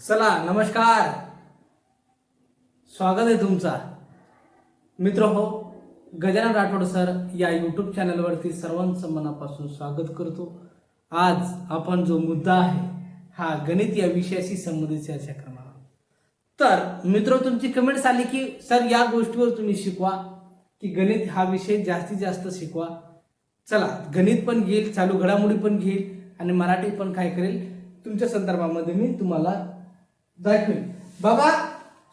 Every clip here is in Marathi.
चला नमस्कार. स्वागत आहे तुमचा. मित्र हो गजानन राठोड सर या यूट्यूब चॅनलवरती सर्वांचं मनापासून स्वागत करतो. आज आपण जो मुद्दा आहे हा गणित या विषयाशी संबंधित चर्चा करणार आहोत. तर मित्र हो, तुमची कमेंट्स आली की सर या गोष्टीवर तुम्ही शिकवा की गणित हा विषय जास्तीत जास्त शिकवा. चला गणित पण घेईल चालू घडामोडी पण घेईल आणि मराठी पण काय करेल तुमच्या संदर्भामध्ये मी तुम्हाला दाखवेल बाबा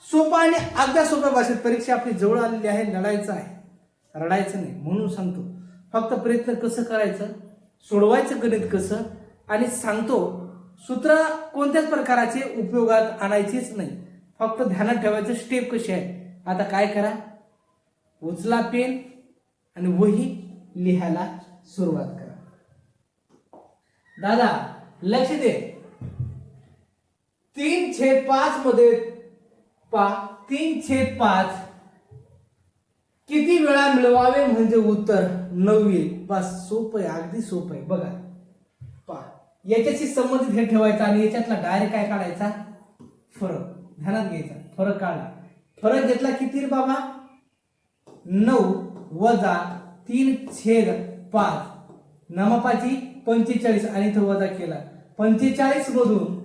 सोपा आणि अगदा सोप्या भाषेत परीक्षा आपली जवळ आलेली आहे लढायचं आहे. रडायचं नाही म्हणून सांगतो. फक्त प्रयत्न कसं करायचं सोडवायचं गणित कसं आणि सांगतो सूत्र कोणत्याच प्रकाराचे उपयोगात आणायचेच नाही. फक्त ध्यानात ठेवायचं स्टेप कशी आहे. आता काय करा? उचला पेन आणि वही लिहायला सुरुवात करा. दादा लक्ष दे. तीन छेद पाच मध्ये पा तीन छेद पाच. किती वेळा मिळवावे म्हणजे उत्तर नऊ येईल बस सोपं आहे अगदी सोपं आहे. बघा. पा याच्याशी संबंधित हे ठेवायचा आणि याच्यातला डायरेक्ट काय काढायचा? फरक. ध्यानात घ्यायचा. फरक काढला फरक घेतला किती बाबा? नऊ वजा तीन छेद पाच. नमापाची पंचेचाळीस आणि इथं वजा केला. पंचेचाळीस मधून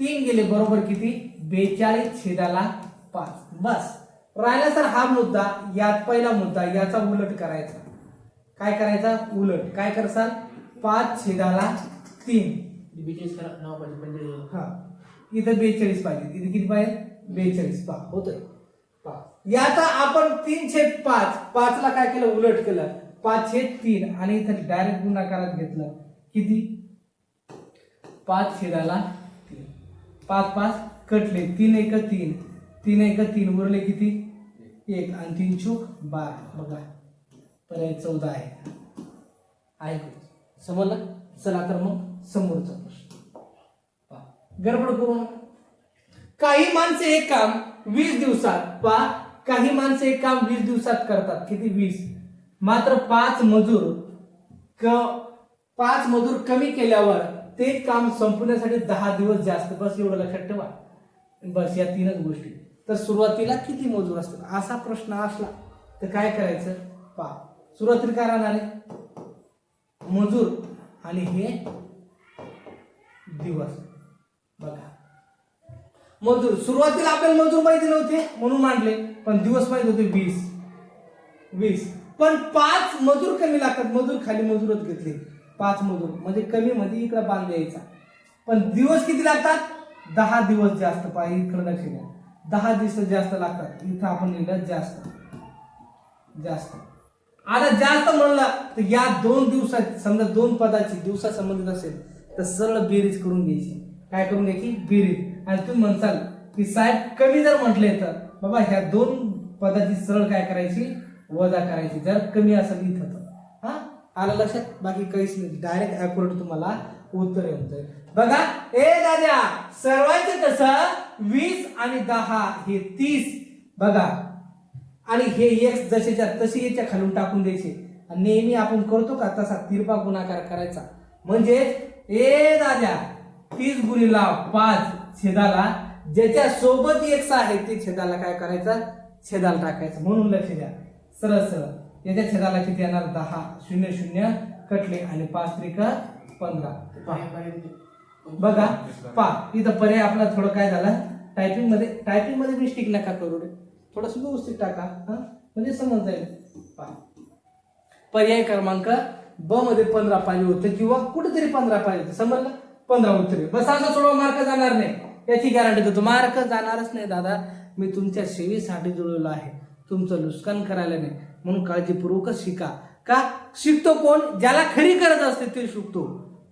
तीन गेले बरोबर किती? बेचाळीस छेदाला पाच. बस. राहिला सर हा मुद्दा यात पहिला मुद्दा याचा उलट करायचा. काय करायचा? उलट. काय करसाल पाच छेदाला तीन. पाहिजे म्हणजे हा. इथं बेचाळीस पाहिजे. इथे किती पाहिजे? बेचाळीस. पा होतोय. पा याचा आपण तीन छेद पाच. पाचला काय केलं? उलट केलं. पाच छेद तीन. आणि इथं डायरेक्ट गुणाकारात घेतलं. किती? पाच छेदाला पाच पाच कटले तीन एक तीन. तीन एक तीन उरले किती? एक. आणि तीन चूक बारा. बघा. पर्याय चौदा आहे. ऐकू. समजलं? चला तर मग समोरचा प्रश्न. पहा. गडबड करू काही माणसे एक काम वीस दिवसात पा काही माणसे एक काम वीस दिवसात करतात. किती? वीस. मात्र पाच मजूर क पाच मजूर कमी केल्यावर ते काम संपवण्यासाठी दहा दिवस जास्त बस एवढं लक्षात ठेवा. बस या तीनच गोष्टी. तर सुरुवातीला किती मजूर असतात? असा प्रश्न असला तर काय करायचं? पा सुरुवातीला काय राहणार आहे? मजूर आणि हे दिवस. बघा. मजूर सुरुवातीला आपल्याला मजूर माहिती नव्हते म्हणून मांडले पण दिवस माहीत होते वीस. वीस. पण पाच मजूर कमी लागतात. मजूर खाली मजूरच घेतले. पाच मजूर म्हणजे कमी मध्ये इकडे बांध द्यायचा. पण दिवस किती लागतात? दहा दिवस जास्त पाहिजे इकडं लक्ष द्या दहा दिवस जास्त लागतात. इथं आपण लिहिलं जास्त. जास्त. आता जास्त म्हणला तर या दोन दिवसात समजा दोन पदाची दिवसा संबंधित असेल तर सरळ बेरीज करून घ्यायची. काय करून घ्यायची? बेरीज. आणि तुम्ही म्हणसाल की साहेब कमी जर म्हटले तर बाबा ह्या दोन पदाची सरळ काय करायची? वजा करायची. जर कमी असेल इथं तर. आलं लक्षात? बाकी काहीच नाही. डायरेक्ट अॅक्युरेट तुम्हाला उत्तर येऊन जाईल. बघा ए दादा सर्वांचं कसं? वीस आणि दहा हे तीस. बघा. आणि हे एक जसेच्या तसे याच्या खालून टाकून द्यायचे. आणि नेहमी आपण करतो का? तसा तिरपा गुणाकार करायचा. म्हणजे ए दादा तीस गुणीला पाच छेदाला ज्याच्या सोबत एक्स आहे ते छेदाला काय करायचं? छेदाला टाकायचं. म्हणून लक्ष द्या. सरळ सरळ. याच्या छेदाला किती येणार दहा शून्य शून्य कटले आणि पाच त्रिक पंधरा. बघा पा इथं पर्याय आपला थोडं काय झालं? टायपिंगमध्ये टायपिंगमध्ये मिस्टेक नका करू रे. थोडस व्यवस्थित टाका हा? म्हणजे समज जाईल. पहा. पर्याय क्रमांक ब मध्ये पंधरा पाहिजे होते किंवा कुठेतरी पंधरा पाहिजे होते समजलं? पंधरा उत्तरे. बस असं सोडवा मार्क जाणार नाही. याची गॅरंटी देतो. मार्क जाणारच नाही दादा. मी तुमच्या सेवेसाठी जुळलेलो आहे. तुमचं नुकसान करायला नाही. म्हणून काळजीपूर्वकच शिका. का? शिकतो कोण? ज्याला खरी गरज असते ते शिकतो.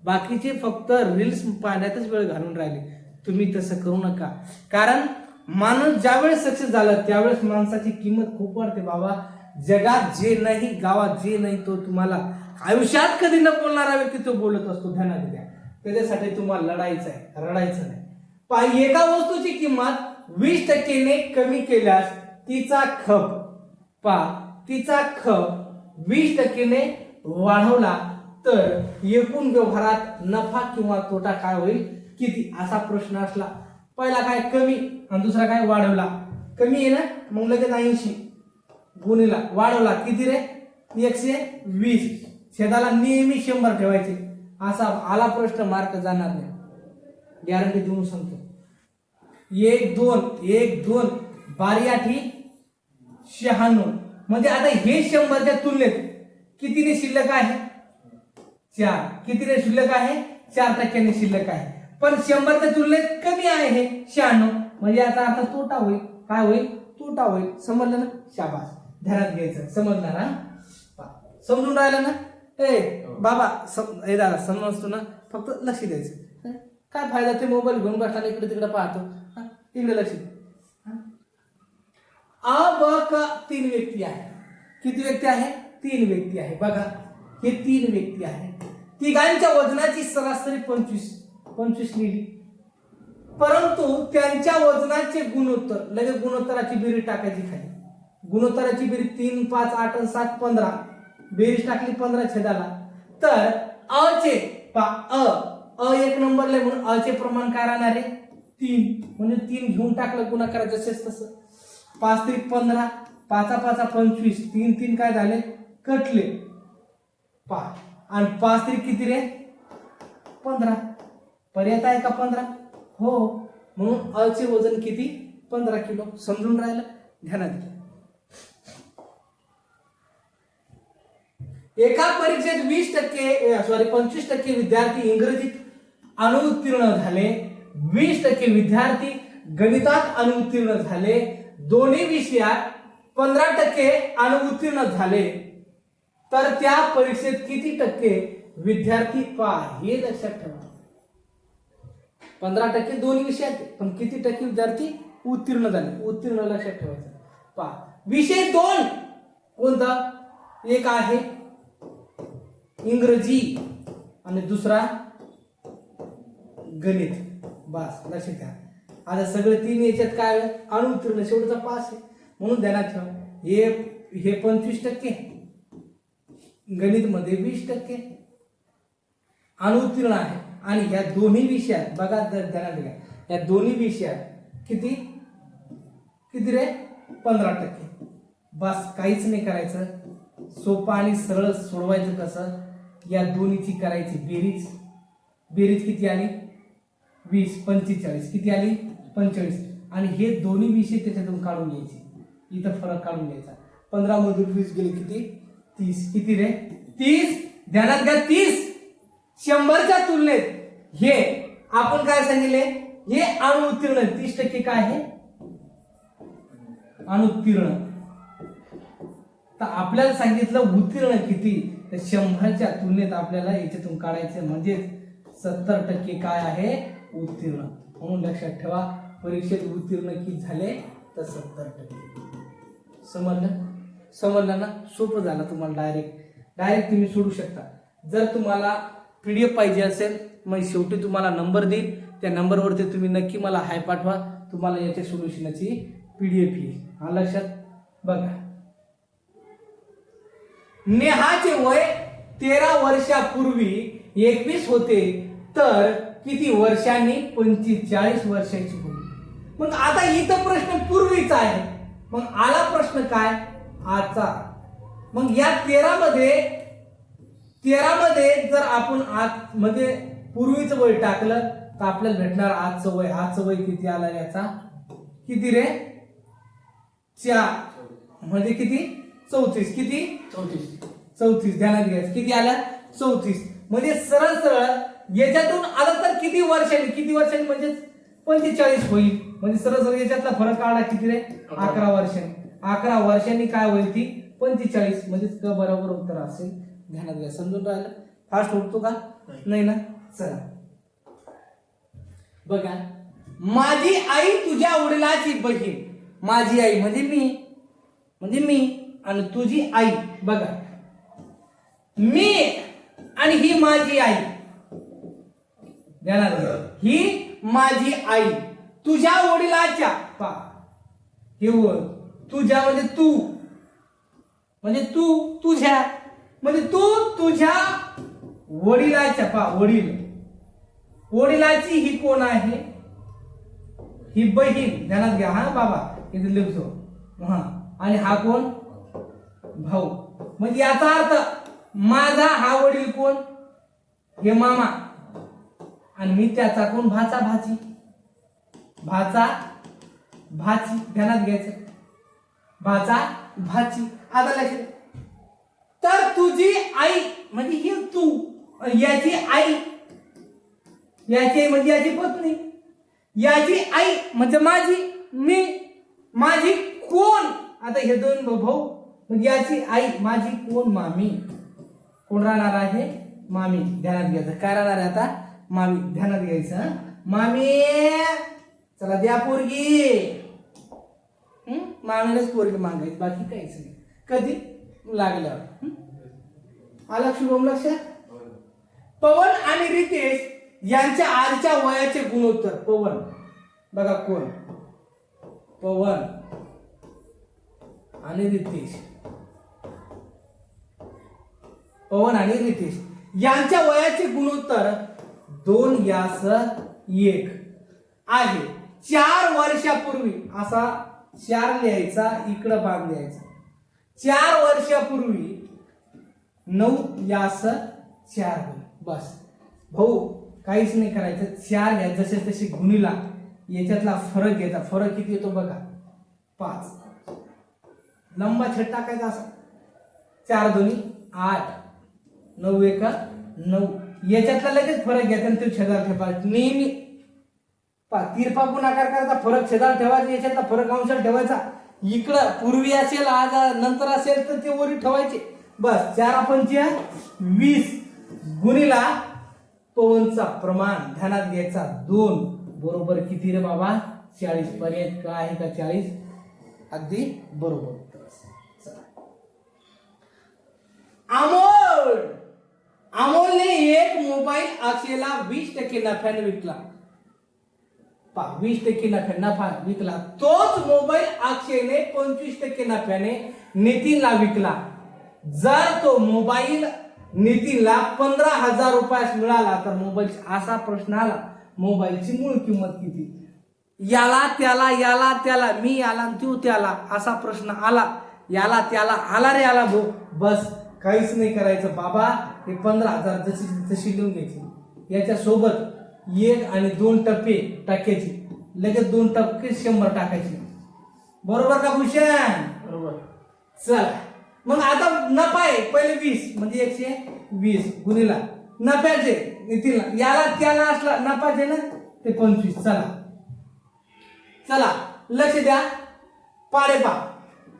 बाकीचे फक्त रील्स पाहण्यातच वेळ घालून राहिले. तुम्ही तसं करू नका. कारण माणूस ज्यावेळेस सक्सेस झाला त्यावेळेस माणसाची किंमत खूप वाढते. बाबा जगात जे नाही गावात जे नाही तो तुम्हाला आयुष्यात कधी न बोलणारा व्यक्ती तो बोलत असतो ध्यानात द्या. त्याच्यासाठी तुम्हाला लढायचं आहे रडायचं नाही. एका वस्तूची किंमत वीस टक्केने कमी केल्यास तिचा खप पा तिचा खप वीस टक्केने वाढवला तर एकूण व्यवहारात नफा किंवा तोटा काय होईल किती? असा प्रश्न असला. पहिला काय? कमी. आणि दुसरा काय? वाढवला. कमी आहे ना? मग लगेच ऐंशी. गुणीला. वाढवला. किती रे? एकशे वीस. छेदाला नेहमी शंभर ठेवायचे. असा आला प्रश्न मार्क जाणार नाही. गॅरंटी देऊन सांगतो. एक दोन. एक दोन. बारी आठी. शहाण्णव. म्हणजे आता हे शंभरच्या तुलनेत कितीने शिल्लक आहे? चार. कितीने शिल्लक आहे? चार टक्क्याने शिल्लक आहे. पण शंभरच्या तुलनेत कमी आहे हे शहाण्णव. म्हणजे याचा अर्थ तोटा होईल. काय होईल? तोटा होईल. समजलं ना? शाबास. ध्यानात घ्यायचं. समजणार हा? पहा. समजून राहिलं ना? ए बाबा सम ए दादा समजतो ना? फक्त लक्ष द्यायचं. हं? काय फायदा? ते मोबाईल घेऊन बसताना इकडे तिकडे पाहतो. हं? इकडे लक्ष. दे हं? अ ब क तीन व्यक्ती आहे किती व्यक्ती आहे? तीन व्यक्ती आहे. बघा हे तीन व्यक्ती आहे तिघांच्या वजनाची सरासरी पंचवीस पंचवीस लिहिली. परंतु त्यांच्या वजनाचे गुणोत्तर लगेच गुणोत्तराची बेरीज टाकायची खाली. गुणोत्तराची बेरीज तीन पाच आठ आणि सात पंधरा. बेरीज टाकली पंधरा छेदाला. तर अ चे पा अ. अ एक नंबरला म्हणून अ चे प्रमाण काय राहणार आहे? तीन. म्हणजे तीन घेऊन टाकलं गुन्हा करायचं तसं. पाच त्रिक पंधरा पाचा पाचा पंचवीस तीन तीन काय झाले? कटले. पाच आणि पाच त्रिक किती रे? पंधरा. पर्यंत आहे का पंधरा? हो. म्हणून अचे वजन किती? पंधरा किलो. समजून राहिलं? ध्यानात एका परीक्षेत वीस टक्के सॉरी पंचवीस टक्के विद्यार्थी इंग्रजीत अनुत्तीर्ण झाले. वीस टक्के विद्यार्थी गणितात अनुत्तीर्ण झाले. दोन्ही विषयात पंधरा टक्के अनुत्तीर्ण झाले. तर त्या परीक्षेत किती टक्के विद्यार्थी पा हे लक्षात ठेवा. पंधरा टक्के दोन्ही विषयात पण किती टक्के विद्यार्थी उत्तीर्ण झाले? उत्तीर्ण लक्षात ठेवायचं. पा विषय दोन कोणता? एक आहे इंग्रजी आणि दुसरा गणित. बस लक्ष घ्या. आता सगळे तीन याच्यात काय अनुत्तीर्ण शेवटचा पास आहे. म्हणून ध्यानात ठेवा. हे हे पंचवीस टक्के गणित मध्ये वीस टक्के अनुत्तीर्ण आहे. आणि या दोन्ही विषयात बघा जर ध्यानात घ्या. या दोन्ही विषयात किती? किती रे? पंधरा टक्के. बस काहीच नाही करायचं. सोपं आणि सरळ सोडवायचं कसं? या दोन्हीची करायची बेरीज. बेरीज किती आली? वीस पंचेचाळीस. किती आली? पंचेचाळीस. आणि हे दोन्ही विषय त्याच्यातून काढून घ्यायचे. इथं फरक काढून घ्यायचा. पंधरा मधून वीस गेले किती? तीस. किती रे? तीस. ध्यानात घ्या तीस. शंभरच्या तुलनेत हे आपण काय सांगितले? हे अनुत्तीर्ण तीस टक्के काय आहे? अनुत्तीर्ण तर आपल्याला सांगितलं उत्तीर्ण किती? तर शंभरच्या तुलनेत आपल्याला याच्यातून काढायचं म्हणजेच सत्तर टक्के काय आहे? उत्तीर्ण. म्हणून लक्षात ठेवा. परीक्षेत उत्तीर्ण की झाले तर सत्तर टक्के. समजलं? समजलं ना? सोपं झालं तुम्हाला डायरेक्ट डायरेक्ट तुम्ही सोडू शकता. जर तुम्हाला पी डी एफ पाहिजे असेल मग शेवटी तुम्हाला नंबर देईल त्या नंबरवरती तुम्ही नक्की मला हाय पाठवा. तुम्हाला याच्या सोल्युशनाची पी डी एफ येईल. हा लक्षात? बघा. नेहाचे वय तेरा वर्षापूर्वी एकवीस होते तर किती वर्षांनी? पंचेचाळीस वर्षाची होती. मग आता इथं प्रश्न पूर्वीचा आहे. मग आला प्रश्न काय? आजचा. मग या तेरा मध्ये तेरा मध्ये जर आपण आज मध्ये पूर्वीचं वय टाकलं तर आपल्याला भेटणार आजचं वय. आजचं वय किती आला याचा? किती रे? चार. म्हणजे किती? चौतीस. किती? चौतीस. चौतीस. ध्यानात घ्यायचं किती आलं? चौतीस. म्हणजे सरळ सरळ याच्यातून आलं तर किती वर्षांनी? किती वर्षांनी म्हणजे पंचेचाळीस होईल. म्हणजे सरळ सरळ याच्यातला फरक काढा किती रे? अकरा वर्षांनी. अकरा वर्षांनी काय होईल ती? पंचेचाळीस. म्हणजे क बरोबर उत्तर असेल. ध्यानात घ्या. समजून राहिलं? फास्ट उठतो का? नाही ना? चला. बघा. माझी आई तुझ्या वडिलाची बहीण. माझी आई म्हणजे मी. म्हणजे मी आणि तुझी आई. बघा. मी आणि ही माझी आई. ध्यानात ही माझी आई. तुझ्या वडिलाच्या. पा. हे वड तुझ्या म्हणजे तू. म्हणजे तू तुझ्या. म्हणजे तू तुझ्या वडिलाच्या पा वडील. वडिलाची ही कोण आहे? ही बहीण. ध्यानात घ्या. हा बाबा. इथे लिहितो. हा. आणि हा कोण? भाऊ. म्हणजे याचा अर्थ माझा हा वडील कोण? हे मामा. आणि मी त्याचा कोण? भाचा भाची. भाचा भाची. ध्यानात घ्यायचं. भाचा भाची. आता लक्ष तर तुझी आई म्हणजे ही तू याची आई याची आई म्हणजे याची पत्नी याची आई म्हणजे माझी मी माझी कोण? आता हे दोन भाऊ म्हणजे याची आई माझी कोण? मामी. कोण राहणार आहे? मामी. ध्यानात घ्यायचं. काय राहणार आहे आता? मामी ध्यानात घ्यायचं मामी चला द्या पोरगी. हं? मामीलाच पोरगी मागायची बाकी काहीच नाही. कधी? लागल्यावर. आला शुभम लक्षात? पवन आणि रितेश यांच्या आजच्या वयाचे गुणोत्तर. पवन. बघा कोण? पवन आणि रितेश. पवन आणि रितेश. यांच्या वयाचे गुणोत्तर दोन यास एक आहे. चार वर्षापूर्वी असा चार लिहायचा इकडं भाग लिहायचा चार वर्षापूर्वी नऊ यास चार बस. भाऊ काहीच नाही करायचं. चार घ्या जसे तसे गुणीला याच्यातला फरक घ्यायचा. फरक किती येतो बघा. पाच. लंबा छट टाकायचा असा. चार दोन्ही आठ. नऊ एक नऊ. याच्यातला लगेच फरक घ्यायचा आणि तो छेदार ठेवायचा नेहमी पा तिरपा गुणाकार करायचा फरक छेदार ठेवायचा याच्यातला फरक अंशात ठेवायचा. इकडं पूर्वी असेल आज नंतर असेल तर ते वरी ठेवायचे. बस चार पंच वीस गुणीला पवनचा प्रमाण ध्यानात घ्यायचा. दोन. बरोबर किती रे बाबा? चाळीस. पर्यंत काय आहे का चाळीस? अगदी बरोबर. चला. अमोलने एक मोबाईल अक्षयला वीस टक्के नफ्याने विकला. पा वीस टक्के नफ्या नफा विकला. तोच मोबाईल अक्षयने पंचवीस टक्के नफ्याने नितीनला विकला. जर तो मोबाईल नितीनला पंधरा हजार रुपयास मिळाला तर मोबाईल असा प्रश्न आला मोबाईलची मूळ किंमत किती? याला त्याला याला त्याला मी याला आणि तू त्याला असा प्रश्न आला. याला त्याला आला रे आला भाऊ. बस काहीच नाही करायचं बाबा. हे पंधरा हजार जशी तशी लिहून घ्यायची. याच्या सोबत एक आणि दोन टप्पे टाकायचे. लगेच दोन टप्पे शंभर टाकायचे. बरोबर का भूषण? बरोबर. चल. मग आता नफा आहे पहिले वीस म्हणजे एकशे वीस गुणीला. नफ्याचे याला त्याला असला नफाचे ना ते पंचवीस. चला. चला. लक्ष द्या. पाडे पा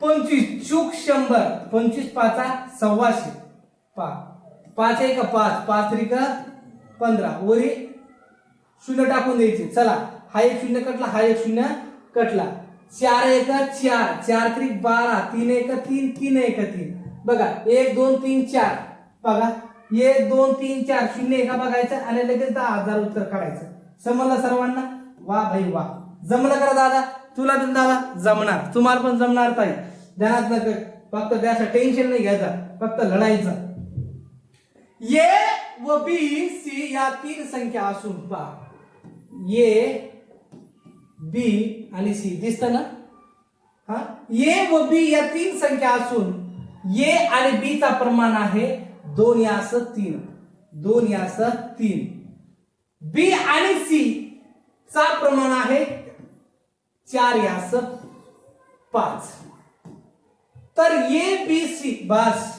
पंचवीस चूक शंभर. पंचवीस पाचा सव्वाशे. पा पाच एक पाच. पाच त्रिक पंधरा. वरी शून्य टाकून द्यायचे. चला. हा एक शून्य कटला हा एक शून्य कटला. चार एक चार. चार त्रिक बारा. तीन एक तीन. तीन एक तीन. बघा. एक दोन तीन चार. बघा. एक दोन तीन चार. शून्य एका बघायचं आणि लगेच दहा हजार उत्तर काढायचं. समजलं सर्वांना? वा भाई वा. जमलं करा दादा? तुला पण दादा जमणार. तुम्हाला पण जमणार ताई. ध्यानात न फक्त त्याचं टेन्शन नाही घ्यायचं. फक्त लढायचं. ये व बी सी या तीन संख्या असून पहा. ये बी आणि सी. दिसत ना? हा? ये व बी या तीन संख्या असून ये आणि बी चा प्रमाण आहे दोन यास तीन. दोन यास तीन. बी आणि सी चा प्रमाण आहे चार यास पाच. तर ए बी सी. बस.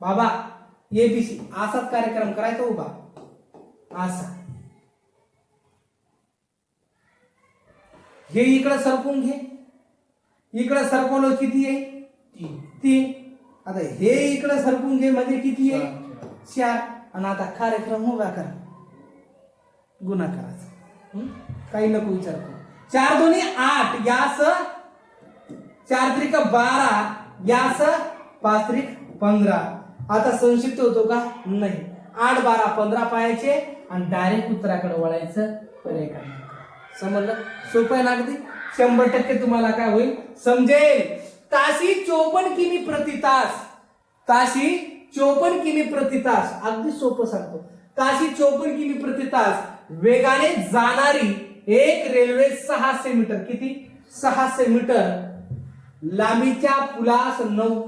बाबा एबीसी असाच कार्यक्रम करायचा उभा. असा हे इकडं सरकून घे. इकडं सरकवलं किती आहे? तीन. तीन. आता हे इकडं सरकून घे म्हणजे किती आहे? चार. आणि आता कार्यक्रम उभा करा. गुन्हा करायचा. काही नको विचार करू. चार दोन्ही आठ. यास चार त्रिक बारा. यास पाच त्रिक पंधरा. आता संक्षिप्त होतो का? नाही. आठ बारा पंधरा पायाचे आणि डायरेक्ट उत्तराकडे वळायचं पर्याय काय समजलं? सोपं आहे ना अगदी? शंभर टक्के तुम्हाला काय होईल? समजेल. ताशी चोपन्न किमी प्रति तास. ताशी चोपन्न किमी प्रति तास. अगदी सोपं सांगतो. ताशी चोपन्न किमी प्रति तास. वेगाने जाणारी एक रेल्वे सहाशे मीटर. किती? सहाशे मीटर. लांबीच्या पुलास नऊ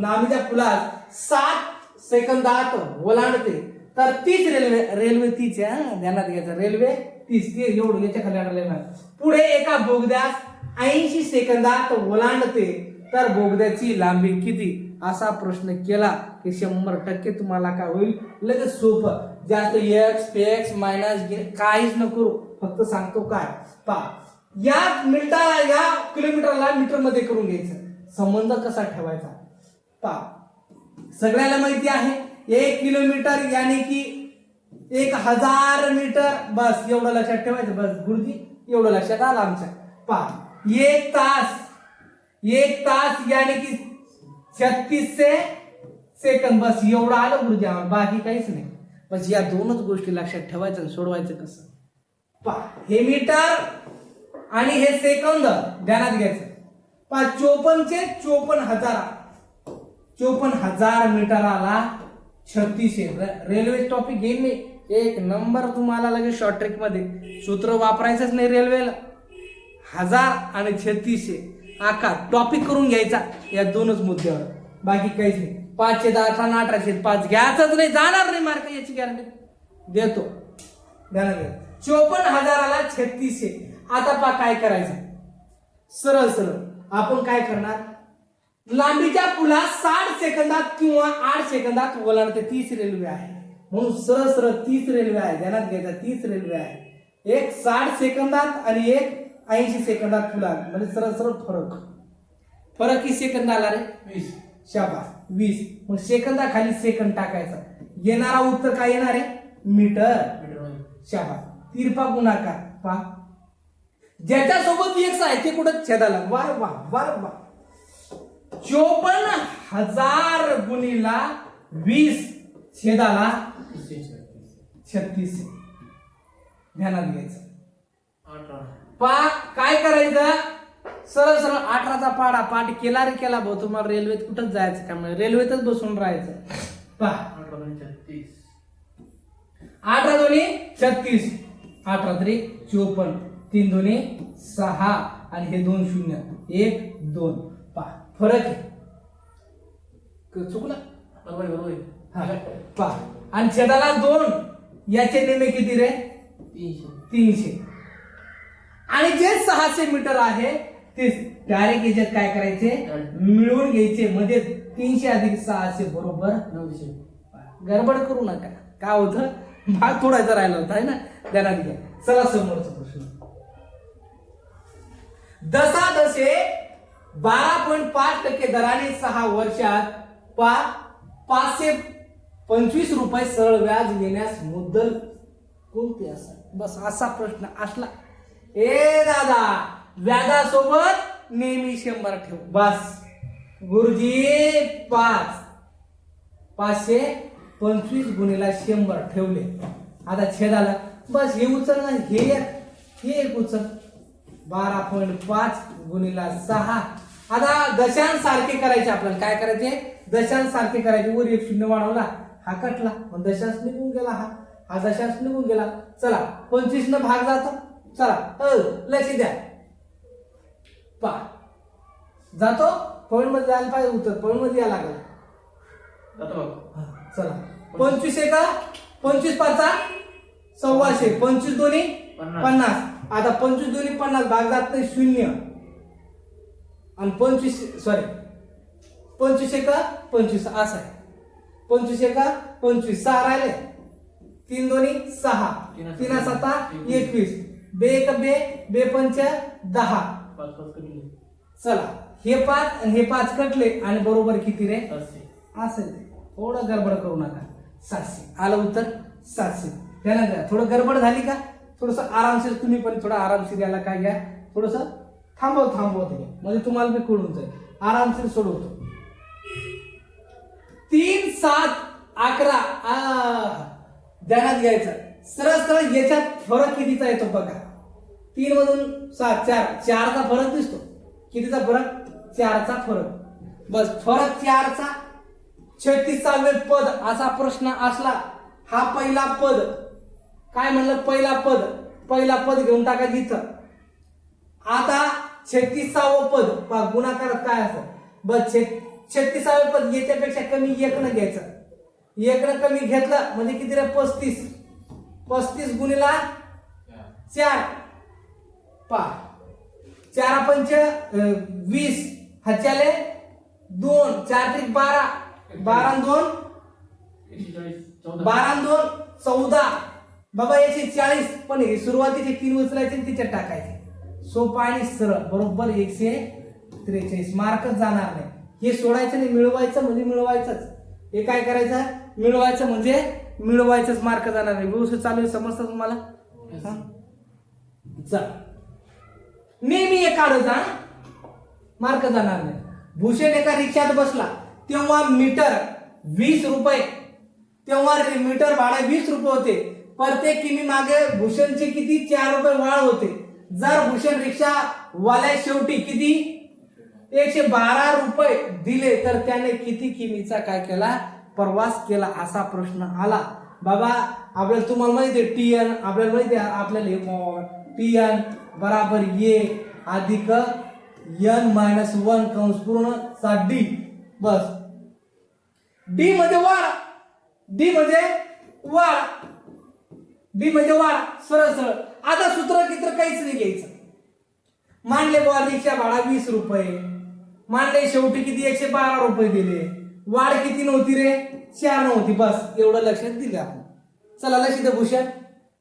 लांबीच्या पुलास सात सेकंदात ओलांडते. तर तीच रेल्वे रेल्वे तीच ध्यानात घ्यायचं. रेल्वे तीच ती एवढं याच्या खाली आणलेलं पुढे एका बोगद्यास ऐंशी सेकंदात ओलांडते. तर बोगद्याची लांबी किती? असा प्रश्न केला की शंभर टक्के तुम्हाला काय होईल? लगेच सोपं. जास्त एक्स एक्स मायनस काहीच न करू. फक्त सांगतो काय? पा या मिनिटाला या किलोमीटरला मीटरमध्ये करून घ्यायचं. संबंध कसा ठेवायचा? पा सगळ्याला माहिती आहे. एक किलोमीटर याने की एक हजार मीटर. बस एवढं लक्षात ठेवायचं. बस गुरुजी एवढं लक्षात आलं आमच्या. पा एक तास एक तास याने की छत्तीसशे सेकंद. बस एवढं आलं गुरुजी आम्हाला. बाकी काहीच नाही. बस या दोनच गोष्टी लक्षात ठेवायचं आणि सोडवायचं कसं? पा हे मीटर आणि हे सेकंद ध्यानात घ्यायचं. पा चोपन्नचे चोपन्न हजार. चोपन्न हजार मीटराला छत्तीसशे. र- रेल्वे टॉपिक घेईन मी एक नंबर तुम्हाला लगेच शॉर्ट ट्रेकमध्ये. सूत्र वापरायचंच नाही रेल्वेला हजार आणि छत्तीसशे. आकार टॉपिक करून घ्यायचा या दोनच मुद्द्यावर. बाकी काहीच नाही. पाचशे दहा अठरा अठराशे पाच घ्यायचंच नाही. जाणार नाही मार्क याची गॅरंटी देतो. ध्यानात घ्या चोपन्न हजाराला छत्तीसशे. आता पा काय करायचं. सरळ सरळ. आपण काय करणार? लांबीच्या पुला साठ सेकंदात किंवा आठ सेकंदात ओलांडते तीस रेल्वे आहे. म्हणून सरळ सरळ तीस रेल्वे आहे. ध्यानात घ्यायचा तीस रेल्वे आहे. एक साठ सेकंदात आणि एक ऐंशी सेकंदात पुला म्हणजे सरळ सरळ फरक. फरक किती सेकंद आला रे? वीस. शाबास. वीस. मग सेकंदाखाली सेकंद टाकायचा. येणारा उत्तर काय येणार आहे? मीटर. शाबास. तिरपा गुणाकार. पा ज्याच्यासोबत एक्स आहे ते कुठं छेदाला वा वा वा वा चोपन्न हजार गुणीला वीस छेदाला छत्तीस. ध्यानात घ्यायचं. पा काय करायचं? सरळ सरळ अठराचा पाडा पाठ केला रे केला भाऊ तुम्हाला रेल्वेत कुठंच जायचं का म्हणजे रेल्वेतच बसून राहायचं. पा. अठरा दोन छत्तीस. अठरा दोन्ही छत्तीस. अठरा तरी चोपन्न. तीन दोन्ही सहा. आणि हे दोन शून्य. एक दोन. फरक आहे. चुकला? बरोबर बरोबर हा. आहे. पा. आणि छेदाला दोन याचे नेमे किती रे? तीनशे. तीनशे. आणि जे सहाशे मीटर आहे ते डायरेक्ट याच्यात काय करायचे? मिळवून घ्यायचे. मध्ये तीनशे अधिक सहाशे बरोबर नऊशे. गडबड करू नका. काय होतं? भाग तोडायचा राहिला होता आहे ना? ध्यानात घ्या. चला समोरचा प्रश्न. दसा दशे बारा पॉईंट पाच टक्के दराने सहा वर्षात पा पाचशे पंचवीस रुपये सरळ व्याज घेण्यास मुद्दल कोणती असा बस असा प्रश्न असला. ए दादा व्याजासोबत नेहमी शंभर ठेव. बस. गुरुजी पाच पाचशे पंचवीस गुणेला शंभर ठेवले. आता छेदाला. बस हे उचल ना हे एक हे एक उचल. बारा पॉईंट पाच गुणीला सहा. आता दशांश सारखे करायचे आपल्याला. काय करायचे? दशांश सारखे करायचे. वर एक शून्य वाढवला. हा कटला. मग दशांश निघून गेला हा. हा दशांश निघून गेला. चला. पंचवीस न भाग जातो. चला. अ, लक्ष द्या. पा जातो? पॉईंटमध्ये जायला पाहिजे उत्तर. पॉईंटमध्ये यायला लागला. चला. पंचवीस एका. पंचवीस पाचा सव्वाशे. पंचवीस दोन्ही. पन्नास. आता पंचवीस दोन्ही पन्नास भाग जात नाही शून्य. आणि पंचवीस सॉरी पंचवीस एका पंचवीस असं आहे. पंचवीस एका पंचवीस सहा राहिले. तीन दोन्ही सहा. तीन तीन सता एकवीस. बे एक बे बे पंच दहा. चला हे पाच आणि हे पाच कटले आणि बरोबर किती रे? असेल थोडं गडबड करू नका. सातशे. आलं उत्तर सातशे. त्यानं द्या थोडं गडबड झाली का? थोडस आरामशीर तुम्ही पण थोडं आरामशीर याला काय घ्या. थोडस थांबव थांबवत घ्या म्हणजे तुम्हाला मी कळून जाईल. आरामशीर सोडवतो. तीन सात अकरा. ध्यानात घ्यायचं. सरळ सरळ याच्यात फरक कितीचा येतो बघा. तीन मधून सात चार. चारचा फरक दिसतो. कितीचा फरक? चारचा फरक. बस फरक चारचा छत्तीसावे पद असा प्रश्न असला हा पहिला पद काय म्हणलं? पहिला पद. पहिला पद घेऊन टाकायचं इथं. आता छत्तीसावं पद. पहा, गुणाकारात काय असं बस छत्तीसावं पद याच्यापेक्षा कमी एक न घ्यायचं. एक न कमी घेतलं म्हणजे किती रे? पस्तीस. पस्तीस गुणिला चार. पा चार पंच वीस. हच्याले दोन. चार त्रिक बारा. बारा दोन? बारा दोन चौदा. बाबा याचे चाळीस. पण हे सुरुवातीचे तीन उचलायचे तिच्यात टाकायचे. सोपा आणि सरळ. बरोबर एकशे त्रेचाळीस. मार्कच जाणार नाही. हे सोडायचं नाही मिळवायचं म्हणजे मिळवायचंच. हे काय करायचं? मिळवायचं म्हणजे मिळवायचंच. मार्क जाणार नाही. व्यवस्थित चालू आहे. समजतं तुम्हाला? चल नेहमी हे काढत जा मार्क जाणार नाही. भूषण एका रिक्षात बसला. तेव्हा मीटर वीस रुपये. तेव्हा रे- मीटर भाडे वीस रुपये होते. प्रत्येक किमी मागे भूषणचे किती चार रुपये वाढ होते. जर भूषण रिक्षा वाल्या शेवटी किती? एकशे बारा रुपये दिले तर त्याने किती किमीचा काय केला? प्रवास केला असा प्रश्न आला. बाबा आपल्याला तुम्हाला माहिती आहे टी एन आपल्याला माहिती आहे आपल्याला टी एन बराबर ए अधिक एन मायनस वन कंस पूर्ण चा डी. बस. डी म्हणजे वाढ. डी म्हणजे वाढ. डी म्हणजे वाढ सरळ सरळ. आता सूत्र कित्र काहीच नाही घ्यायचं. मानले बुवा रिक्षा भाडा वीस रुपये. मानले शेवटी किती? एकशे बारा रुपये दिले. वाढ किती नव्हती रे? चार नव्हती. बस एवढं लक्षात दिलं आपण. चला लक्ष द्या भूषण?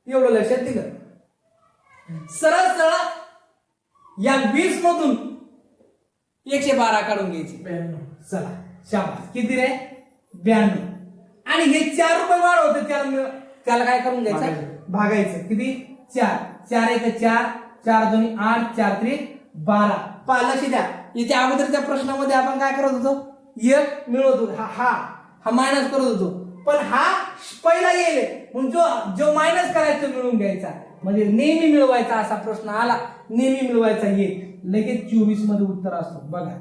एवढं लक्षात दिलं. सरळ सरळ या वीस मधून एकशे बारा काढून घ्यायची. चला शाबास. किती रे? ब्याण्णव. आणि हे चार रुपये वाढ होते त्याला त्याला काय करून घ्यायचं? भागायचं. किती? चार. चार एक चार. चार दोन आठ. चार त्रिक बारा. पहा लक्ष द्या. इथे अगोदरच्या प्रश्नामध्ये आपण काय करत होतो? एक मिळवत होतो. हा हा. हा मायनस करत होतो. पण हा पहिला येईल. म्हणून जो जो मायनस करायचा मिळवून घ्यायचा. म्हणजे नेहमी मिळवायचा असा प्रश्न आला. नेहमी मिळवायचा येईल. लगेच चोवीसमध्ये उत्तर असतो. बघा.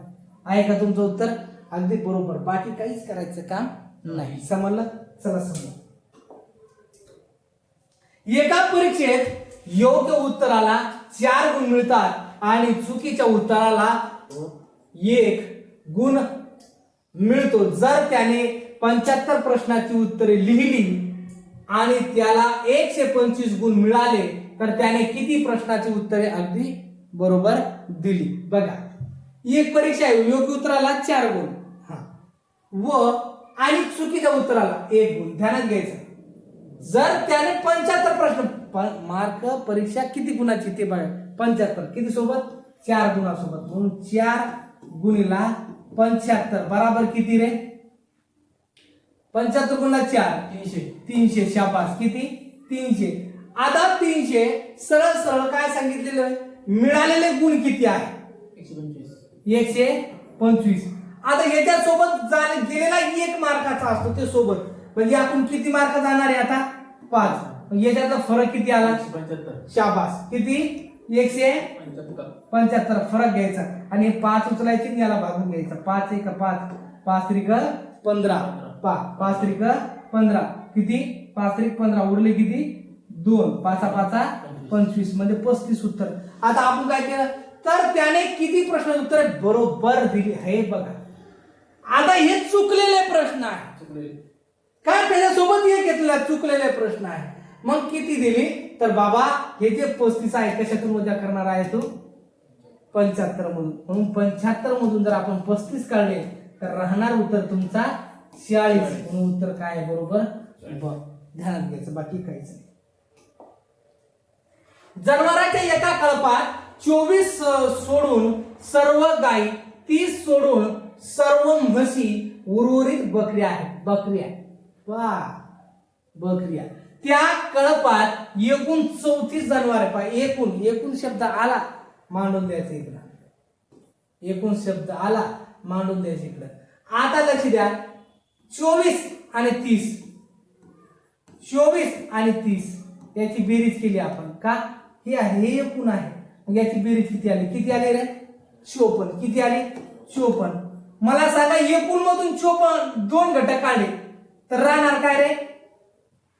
आहे का तुमचं उत्तर? अगदी बरोबर. बाकी काहीच करायचं काम नाही. समजलं? चला समज एका परीक्षेत योग्य उत्तराला चार गुण मिळतात आणि चुकीच्या उत्तराला एक गुण मिळतो. जर त्याने पंच्याहत्तर प्रश्नाची उत्तरे लिहिली आणि त्याला एकशे पंचवीस गुण मिळाले तर त्याने किती प्रश्नाची उत्तरे अगदी बरोबर दिली? बघा. एक परीक्षा आहे योग्य उत्तराला चार गुण. हा. व आणि चुकीच्या उत्तराला एक गुण. ध्यानात घ्यायचं. जर त्याने पंच्याहत्तर मार्क परीक्षा किती गुणाची ते बघा. पंच्याहत्तर. किती सोबत? चार गुणासोबत. म्हणून चार गुणीला पंच्याहत्तर. बराबर किती रे? पंच्याहत्तर गुणा चार. तीनशे. तीनशे. शाबास. किती? तीनशे. आता तीनशे सरळ सरळ काय सांगितलेलं आहे? मिळालेले गुण किती आहे? एकशे पंचवीस. आता याच्या सोबत झाले गेलेला एक मार्काचा असतो ते सोबत. म्हणजे आपण किती मार्क जाणार आहे आता? पाच. याच्यातला फरक किती आला? पंच्याहत्तर. शाबास. किती? एकशे पंच्याहत्तर. पंच्याहत्तर. फरक घ्यायचा. आणि हे पाच उचलायचे आणि याला भागून घ्यायचा. पाच एक पाच. पाच त्रिक पंधरा. पा. पाच त्रिक पंधरा. किती? पाच त्रिक पंधरा. उरले किती? दोन. पाचा पाचा पंचवीस. म्हणजे पस्तीस उत्तर. आता आपण काय केलं? तर त्याने किती प्रश्न उत्तर बरोबर दिली? हे बघा. आता हे चुकलेले प्रश्न आहे चुकले काय त्याच्यासोबत हे घेतलेला चुकलेले प्रश्न आहे मग किती दिली? तर बाबा हे जे पस्तीस आहे कशातून वजा करणार आहे तू? पंच्याहत्तर मधून. म्हणून पंच्याहत्तर मधून जर आपण पस्तीस काढले तर राहणार उत्तर तुमचा चाळीस. म्हणून उत्तर काय आहे बरोबर? ब ध्यानात घ्यायचं बाकी काहीच नाही. जनावरांच्या एका कळपात चोवीस सोडून सर्व गायी तीस सोडून सर्व म्हशी उर्वरित बकऱ्या आहेत. बकऱ्या वा! बकऱ्या त्या कळपात एकूण चौतीस जनावर आहे पहा एकूण एकूण शब्द आला मांडून द्यायचा इकडं. एकूण शब्द आला मांडून द्यायचा इकडं. आता लक्ष द्या चोवीस आणि तीस. चोवीस आणि तीस याची बेरीज केली आपण. का? हे आहे हे एकूण आहे. मग याची बेरीज किती आली? किती आली रे? चोपन किती आली? चोपन मला सांगा एकूण मधून चोपन दोन घटक आले. तर राहणार काय रे?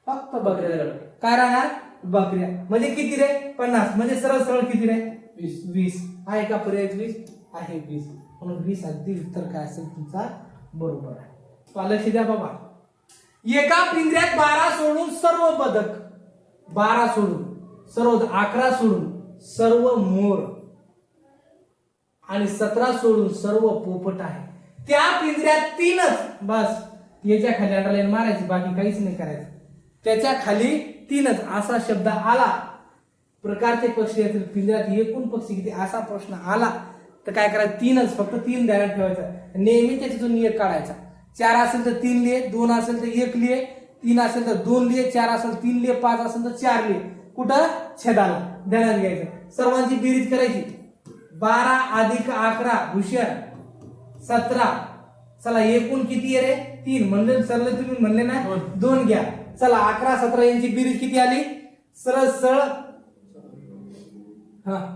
फक्त बकऱ्या काय राहणार? बकऱ्या. म्हणजे किती रे? पन्नास. म्हणजे सरळ सरळ किती रे? वीस. वीस. आहे का पर्याय वीस? आहे वीस. म्हणून वीस अगदी उत्तर काय असेल तुमचा बरोबर आहे. पालक द्या बाबा. एका पिंजऱ्यात बारा सोडून सर्व बदक. बारा सोडून. सर्व अकरा सोडून सर्व मोर. आणि सतरा सोडून सर्व पोपट आहे. त्या पिंजऱ्यात तीनच. बस. याच्या खाली अंडरलाईन मारायची. बाकी काहीच नाही करायचं. त्याच्याखाली तीनच असा शब्द आला. प्रकारचे पक्षी असतील पिंजऱ्यात एकूण पक्षी किती असा प्रश्न आला. तर काय करायचं? तीनच फक्त तीन ध्यानात ठेवायचं. नेहमी त्याच्यातून एक काढायचा. चार असेल तर तीन लिहे दोन असेल तर एक लिहे तीन असेल तर दोन लिहे चार असेल तीन लिहे पाच असेल तर चार लिहे. कुठं? छेदाला. ध्यानात घ्यायचं. सर्वांची बेरीज करायची. बारा अधिक अकरा भूषण सतरा. चला एकूण किती आहे रे? तीन. म्हणले सरळ तुम्ही म्हणले ना. दोन घ्या. चला अकरा सतरा यांची बेरीज किती आली? सरळ सरळ. हा.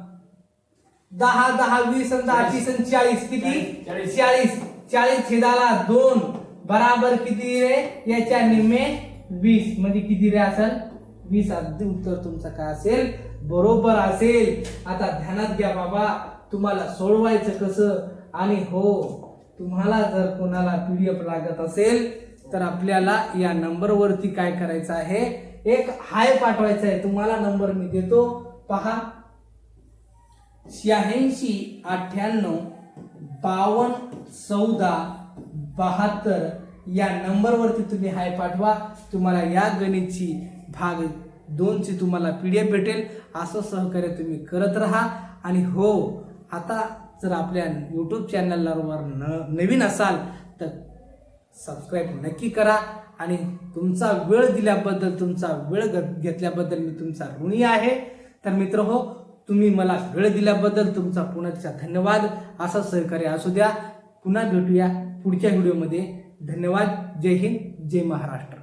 दहा दहा वीस आणि दहा तीस आणि चाळीस किती? चाळीस. चाळीस. चाळीस छेदाला दोन. बराबर किती रे? याच्या निम्मे वीस. म्हणजे किती रे असेल? वीस. अगदी उत्तर तुमचं काय असेल? बरोबर असेल. आता ध्यानात घ्या बाबा. तुम्हाला सोडवायचं कसं? आणि हो तुम्हाला जर कोणाला पीडीएफ लागत असेल तर आपल्याला या नंबरवरती काय करायचं आहे? एक हाय पाठवायचा आहे. तुम्हाला नंबर मी देतो. पहा. शहाऐंशी अठ्ठ्याण्णव बावन्न चौदा बहात्तर या नंबरवरती तुम्ही हाय पाठवा. तुम्हाला या गणितची भाग दोनची तुम्हाला पी डी एफ भेटेल. असं सहकार्य तुम्ही करत राहा. आणि हो आता जर आपल्या यूट्यूब चॅनलवर न नवीन असाल तर सबस्क्राईब नक्की करा. आणि तुमचा वेळ दिल्याबद्दल तुमचा वेळ घेतल्याबद्दल मी तुमचा ऋणी आहे. तर मित्र हो तुम्ही मला वेळ दिल्याबद्दल तुमचा पुन्हा धन्यवाद. असा सहकार्य असू द्या. पुन्हा भेटूया पुढच्या व्हिडिओमध्ये. धन्यवाद. जय हिंद. जय महाराष्ट्र.